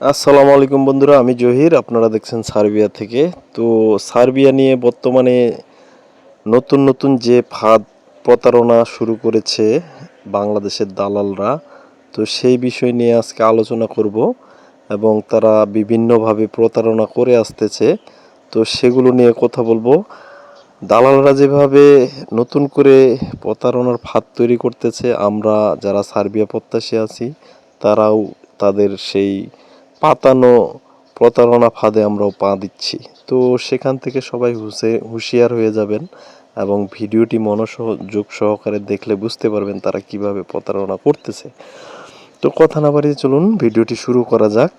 আসসালামু আলাইকুম বন্ধুরা, আমি জহির, আপনারা দেখছেন সার্বিয়া থেকে। তো সার্বিয়া নিয়ে বর্তমানে নতুন নতুন যে ফাঁদ প্রতারণা শুরু করেছে বাংলাদেশের দালালরা, তো সেই বিষয় নিয়ে আজকে আলোচনা করব এবং তারা বিভিন্নভাবে প্রতারণা করে আসতেছে। তো সেগুলো নিয়ে কথা বলব। দালালরা যেভাবে নতুন করে প্রতারণার ফাঁদ তৈরি করতেছে, আমরা যারা সার্বিয়া প্রত্যাশী আছি, তারাও তাদের সেই পাতানো প্রতারণা ফাঁদে আমরাও পা দিচ্ছি। তো সেখান থেকে সবাই হুসে, হুঁশিয়ার হয়ে যাবেন এবং ভিডিওটি মনোযোগ সহকারে দেখলে বুঝতে পারবেন তারা কীভাবে প্রতারণা করতেছে। তো কথা না বাড়িয়ে চলুন, ভিডিওটি শুরু করা যাক।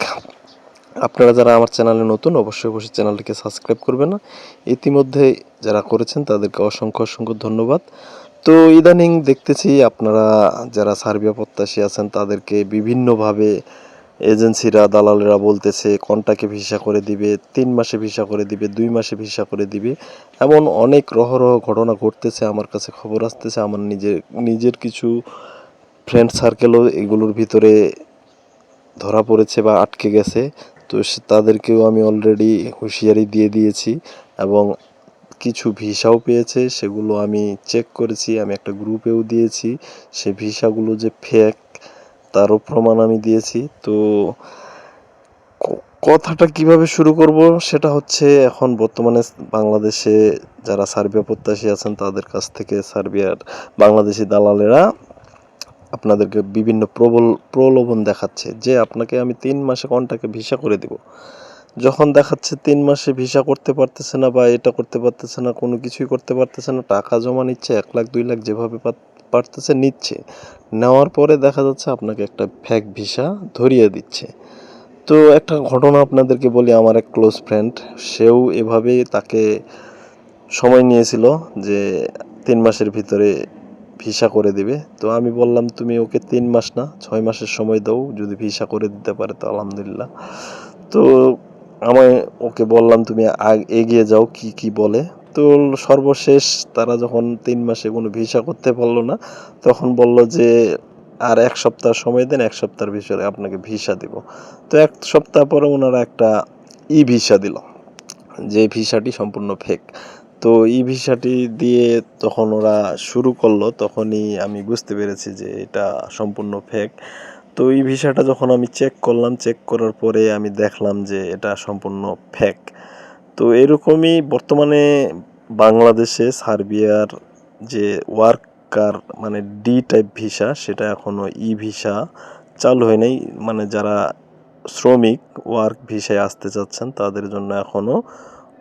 আপনারা যারা আমার চ্যানেলে নতুন, অবশ্যই অবশ্যই চ্যানেলটিকে সাবস্ক্রাইব করবেন ইতিমধ্যে যারা করেছেন তাদেরকে অসংখ্য অসংখ্য ধন্যবাদ। তো ইদানিং দেখতেছি আপনারা যারা সার্বিয়া প্রত্যাশী আছেন তাদেরকে বিভিন্নভাবে এজেন্সিরা, দালালেরা বলতেছে, কন্টাকে ভিসা করে দিবে, তিন মাসে ভিসা করে দিবে, দুই মাসে ভিসা করে দিবে। এমন অনেক রহরহ ঘটনা ঘটতেছে, আমার কাছে খবর আসতেছে, আমার নিজের নিজের কিছু ফ্রেন্ড সার্কেলও এগুলোর ভিতরে ধরা পড়েছে বা আটকে গেছে। তো তাদেরকেও আমি অলরেডি হুঁশিয়ারি দিয়ে দিয়েছি এবং কিছু ভিসাও পেয়েছে, সেগুলো আমি চেক করেছি, আমি একটা গ্রুপেও দিয়েছি। সে ভিসাগুলো যে ফেক তারও প্রমাণ আমি দিয়েছি। তো কথাটা কীভাবে শুরু করব সেটা হচ্ছে এখন বর্তমানে বাংলাদেশে যারা সার্বিয়া প্রত্যাশী আছেন তাদের কাছ থেকে সার্বিয়ার বাংলাদেশি দালালেরা আপনাদেরকে বিভিন্ন প্রবল, প্রলোভন দেখাচ্ছে যে আপনাকে আমি তিন মাসে কন্টাকে ভিসা করে দিব। যখন দেখাচ্ছে তিন মাসে ভিসা করতে পারতেছে না বা এটা করতে পারতেছে না, কোনো কিছুই করতে পারতেছে না, টাকা জমা নিচ্ছে, এক লাখ, দুই লাখ যেভাবে পারতেছে নিচ্ছে, নেওয়ার পরে দেখা যাচ্ছে আপনাকে একটা ফ্যাক ভিসা ধরিয়ে দিচ্ছে। তো একটা ঘটনা আপনাদেরকে বলি, আমার এক ক্লোজ ফ্রেন্ড সেও এভাবে তাকে সময় নিয়েছিল যে তিন মাসের ভিতরে ভিসা করে দিবে। তো আমি বললাম, তুমি ওকে তিন মাস না, ছয় মাসের সময় দাও, যদি ভিসা করে দিতে পারে তো আলহামদুলিল্লাহ। তো আমি ওকে বললাম, তুমি এগিয়ে যাও, কি কি বলে? তো সর্বশেষ তারা যখন তিন মাসে কোনো ভিসা করতে পারল না, তখন বলল যে, আর এক সপ্তাহ সময় দেন, এক সপ্তাহের ভিতরে আপনাকে ভিসা দিব। তো এক সপ্তাহ পরে ওনারা একটা ই ভিসা দিল, যে ভিসাটি সম্পূর্ণ ফেক তো ই ভিসাটি দিয়ে তখন ওরা শুরু করল, তখনই আমি বুঝতে পেরেছি যে এটা সম্পূর্ণ ফেক তো এই ভিসাটা যখন আমি চেক করলাম চেক করার পরে আমি দেখলাম যে এটা সম্পূর্ণ ফেক তো এরকমই বর্তমানে বাংলাদেশে সার্বিয়ার যে ওয়ার্কার মানে ডি টাইপ ভিসা সেটা এখনও ই ভিসা চালু হয় নাই। মানে যারা শ্রমিক ওয়ার্ক ভিসায় আসতে চাচ্ছেন, তাদের জন্য এখনও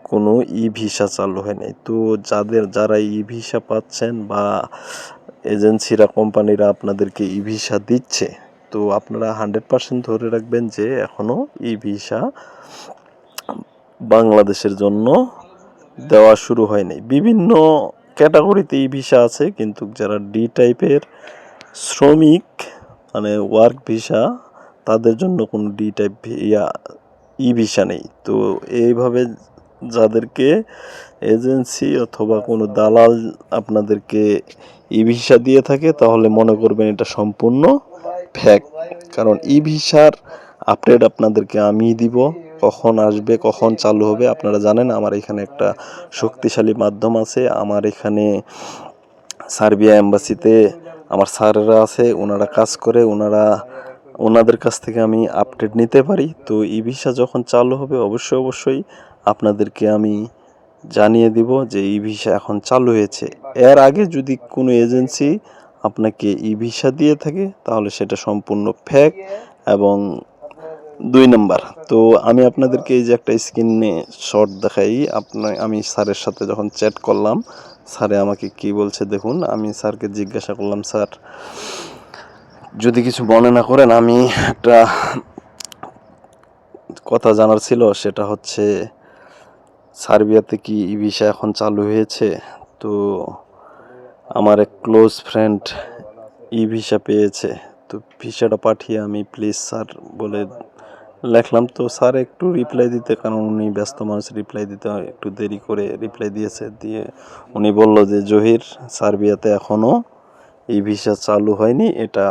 কোনো ই ভিসা চালু হয় নাই। তো যাদের, যারা ই ভিসা পাচ্ছেন বা এজেন্সিরা কোম্পানিরা আপনাদেরকে ই ভিসা দিচ্ছে তো আপনারা হান্ড্রেড পার্সেন্ট ধরে রাখবেন যে এখনও ই ভিসা বাংলাদেশের জন্য দেওয়া শুরু হয়নি। বিভিন্ন ক্যাটাগরিতে ই ভিসা আছে, কিন্তু যারা ডি টাইপের শ্রমিক মানে ওয়ার্ক ভিসা, তাদের জন্য কোনো D type yeah, E visa নেই। তো এইভাবে যাদেরকে এজেন্সি অথবা কোনো দালাল আপনাদেরকে ই ভিসা দিয়ে থাকে, তাহলে মনে করবেন এটা সম্পূর্ণ ফ্যাক কারণ ই ভিসার আপডেট আপনাদেরকে আমি দিব, কখন আসবে, কখন চালু হবে, আপনারা জানেন আমার এখানে একটা শক্তিশালী মাধ্যম আছে, আমার এখানে সার্বিয়া এম্বাসিতে আমার স্যারেরা আছে, ওনারা কাজ করে, ওনারা, ওনাদের কাছ থেকে আমি আপডেট নিতে পারি। তো ই ভিসা যখন চালু হবে, অবশ্যই অবশ্যই আপনাদেরকে আমি জানিয়ে দিব যে ই ভিসা এখন চালু হয়েছে। এর আগে যদি কোনো এজেন্সি আপনাকে ই ভিসা দিয়ে থাকে, তাহলে সেটা সম্পূর্ণ ফেক এবং দুই নাম্বার। তো আমি আপনাদেরকে এই যে একটা স্ক্রিনে শর্ট দেখাই আপনার আমি স্যারের সাথে যখন চ্যাট করলাম, স্যারে আমাকে কি বলছে দেখুন, আমি স্যারকে জিজ্ঞাসা করলাম, স্যার, যদি কিছু মনে না করেন, আমি একটা কথা জানার ছিল, সেটা হচ্ছে সার্বিয়াতে কি ই ভিসা এখন চালু হয়েছে? তো আমার এক ক্লোজ ফ্রেন্ড ই ভিসা পেয়েছে। তো ভিসাটা পাঠিয়ে আমি প্লিজ স্যার বলে লেখলাম। তো স্যার একটু রিপ্লাই দিতে, কারণ উনি ব্যস্ত মানুষ রিপ্লাই দিতে একটু দেরি করে রিপ্লাই দিয়েছে। দিয়ে উনি বলল যে, জহির, সার্বিয়াতে এখনও এই ভিসা চালু হয়নি, এটা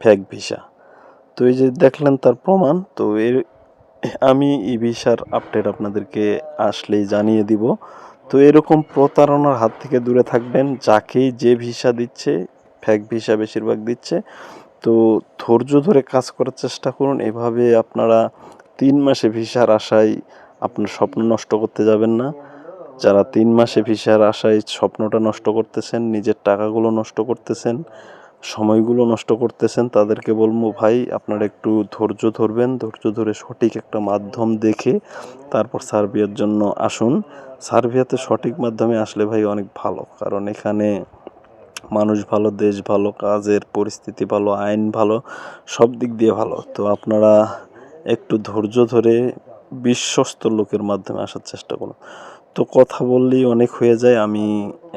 ফ্যাক ভিসা তো এই যে দেখলেন তার প্রমাণ, তো এর আমি ই ভিসার আপডেট আপনাদেরকে আসলেই জানিয়ে দিব। তো এরকম প্রতারণার হাত থেকে দূরে থাকবেন, যাকেই যে ভিসা দিচ্ছে ফ্যাক ভিসা বেশিরভাগ দিচ্ছে। তো ধৈর্য ধরে কাজ করার চেষ্টা করুন। এভাবে আপনারা তিন মাসে ভিসার আশায় আপনার স্বপ্ন নষ্ট করতে যাবেন না। যারা তিন মাসে ভিসার আশায় স্বপ্নটা নষ্ট করতেছেন, নিজের টাকাগুলো নষ্ট করতেছেন সময়গুলো নষ্ট করতেছেন, তাদেরকে বলব, ভাই, আপনারা একটু ধৈর্য ধরবেন, ধৈর্য ধরে সঠিক একটা মাধ্যম দেখে তারপর সার্বিয়ার জন্য আসুন। সার্বিয়াতে সঠিক মাধ্যমে আসলে ভাই অনেক ভালো, কারণ এখানে মানুষ ভালো, দেশ ভালো, কাজের পরিস্থিতি ভালো, আইন ভালো, সব দিক দিয়ে ভালো। তো আপনারা একটু ধৈর্য ধরে বিশ্বস্ত লোকের মাধ্যমে আসার চেষ্টা করুন। তো কথা বললেই অনেক হয়ে যায়। আমি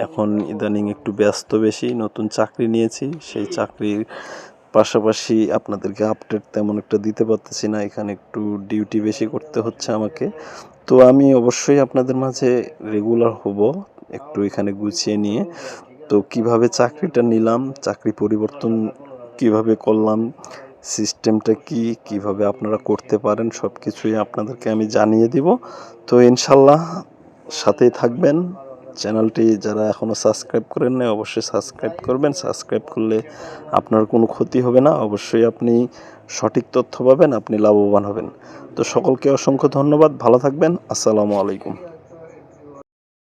এখন ইদানিং একটু ব্যস্ত বেশি, নতুন চাকরি নিয়েছি। সেই চাকরির পাশাপাশি আপনাদেরকে আপডেট তেমন একটা দিতে পারতেছি না। এখানে একটু ডিউটি বেশি করতে হচ্ছে আমাকে। তো আমি অবশ্যই আপনাদের মাঝে রেগুলার হব, একটু এখানে গুছিয়ে নিয়ে। তো কীভাবে চাকরিটা নিলাম, চাকরি পরিবর্তন কীভাবে করলাম সিস্টেমটা কি, কীভাবে আপনারা করতে পারেন সব কিছুই আপনাদেরকে আমি জানিয়ে দিব। তো ইনশাল্লাহ সাথেই থাকবেন। চ্যানেলটি যারা এখনও সাবস্ক্রাইব করেন না অবশ্যই সাবস্ক্রাইব করবেন। সাবস্ক্রাইব করলে আপনার কোনো ক্ষতি হবে না। অবশ্যই আপনি সঠিক তথ্য পাবেন, আপনি লাভবান হবেন। তো সকলকে অসংখ্য ধন্যবাদ। ভালো থাকবেন। আসসালামু আলাইকুম।